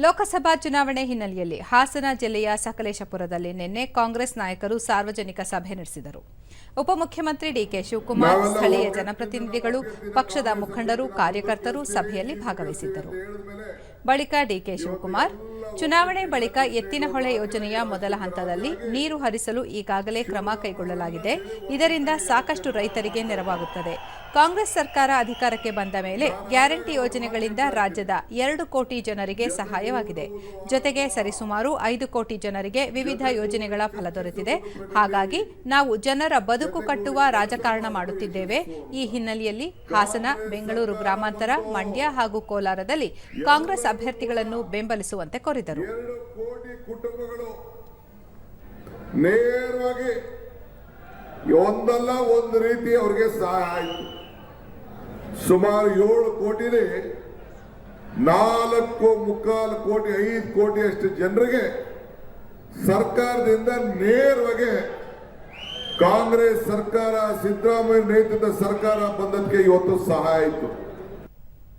ಲೋಕಸಭಾ ಚುನಾವಣೆ ಹಿನ್ನೆಲೆಯಲ್ಲಿ ಹಾಸನ ಜಿಲ್ಲೆಯ ಸಕಲೇಶಪುರದಲ್ಲಿ ನಿನ್ನೆ ಕಾಂಗ್ರೆಸ್ ನಾಯಕರು ಸಾರ್ವಜನಿಕ ಸಭೆ ನಡೆಸಿದರು. ಉಪಮುಖ್ಯಮಂತ್ರಿ ಡಿಕೆ ಶಿವಕುಮಾರ್ ಸ್ಥಳೀಯ ಜನಪ್ರತಿನಿಧಿಗಳು ಪಕ್ಷದ ಮುಖಂಡರು ಕಾರ್ಯಕರ್ತರು ಸಭೆಯಲ್ಲಿ ಭಾಗವಹಿಸಿದ್ದರು. ಬಳಿಕ ಡಿಕೆ ಶಿವಕುಮಾರ್ ಚುನಾವಣೆ ಬಳಿಕ ಎತ್ತಿನಹೊಳೆ ಯೋಜನೆಯ ಮೊದಲ ಹಂತದಲ್ಲಿ ನೀರು ಹರಿಸಲು ಈಗಾಗಲೇ ಕ್ರಮ ಕೈಗೊಳ್ಳಲಾಗಿದೆ. ಇದರಿಂದ ಸಾಕಷ್ಟು ರೈತರಿಗೆ ನೆರವಾಗುತ್ತದೆ. ಕಾಂಗ್ರೆಸ್ ಸರ್ಕಾರ ಅಧಿಕಾರಕ್ಕೆ ಬಂದ ಮೇಲೆ ಗ್ಯಾರಂಟಿ ಯೋಜನೆಗಳಿಂದ ರಾಜ್ಯದ ಎರಡು ಕೋಟಿ ಜನರಿಗೆ ಸಹಾಯವಾಗಿದೆ. ಜೊತೆಗೆ ಸರಿಸುಮಾರು ಐದು ಕೋಟಿ ಜನರಿಗೆ ವಿವಿಧ ಯೋಜನೆಗಳ ಫಲ ದೊರೆತಿದೆ. ಹಾಗಾಗಿ ನಾವು ಜನರ ಬದುಕು ಕಟ್ಟುವ ರಾಜಕಾರಣ ಮಾಡುತ್ತಿದ್ದೇವೆ. ಈ ಹಿನ್ನೆಲೆಯಲ್ಲಿ ಹಾಸನ, ಬೆಂಗಳೂರು ಗ್ರಾಮಾಂತರ, ಮಂಡ್ಯ ಹಾಗೂ ಕೋಲಾರದಲ್ಲಿ ಕಾಂಗ್ರೆಸ್ ಅಭ್ಯರ್ಥಿಗಳನ್ನು ಬೆಂಬಲಿಸುವಂತೆ ಕೋರಿದರು ಎರಡು ಕೋಟಿ ಕುಟುಂಬಗಳು ನೇರವಾಗಿ ಒಂದಲ್ಲ ಒಂದು ರೀತಿ ಅವ್ರಿಗೆ ಸಹಾಯ ಆಯಿತು. ಸುಮಾರು ಏಳು ಕೋಟಿನೇ ನಾಲ್ಕು ಮುಕ್ಕಾಲು ಕೋಟಿ, ಐದು ಕೋಟಿ ಅಷ್ಟು ಜನರಿಗೆ ಸರ್ಕಾರದಿಂದ ನೇರವಾಗಿ ಕಾಂಗ್ರೆಸ್ ಸರ್ಕಾರ, ಸಿದ್ದರಾಮಯ್ಯ ನೇತೃತ್ವದ ಸರ್ಕಾರ ಬಂದಕ್ಕೆ ಇವತ್ತು ಸಹಾಯ ಆಯಿತು.